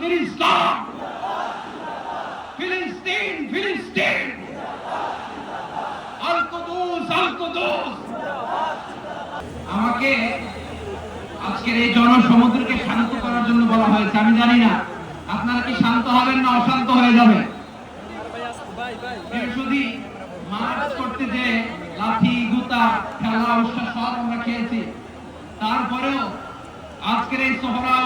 ফিলিস্তান ফিলিস্তিন ফিলিস্তিন আমাকে আজকের এই জনসমুদ্রকে শান্ত করার জন্য বলা হয়েছে, আমি জানি না। আপনারা কি শান্ত হবেন না অশান্ত হয়ে যাবেন? শুধু মার্চ করতে যে লাঠি, গুতা খেলা সব আমরা খেয়েছি। তারপরেও আজকের এই উদ্যানে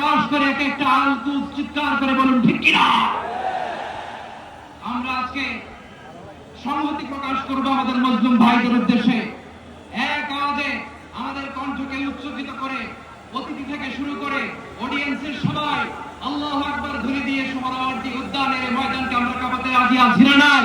বাস করে এক একটা আলকুস চিৎকার করে বলুন, ঠিক কিনা? আমরা আজকে সংহতি প্রকাশ করব আমাদের মজলুম ভাইদের উদ্দেশ্যে। এক আওয়াজে আমাদের কণ্ঠকে উচ্চকিত করে, অতিথি থেকে শুরু করে অডিয়েন্সের সবাই আল্লাহ আকবার ধরে দিয়ে সোহরাওয়ার্দী উদ্যানের ময়দানকে আমরা কাঁপাতে রাজি আছি না নাই?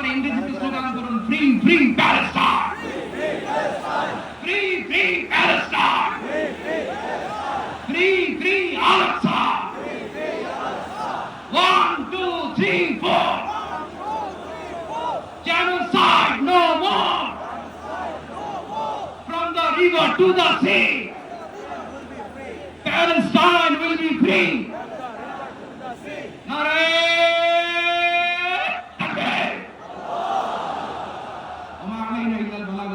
করে ইংরেজিতে স্লোগান করুন free free Palestine free free Palestine free free আলাক্সা one two three four genocide no more from the river to the sea Palestine will be free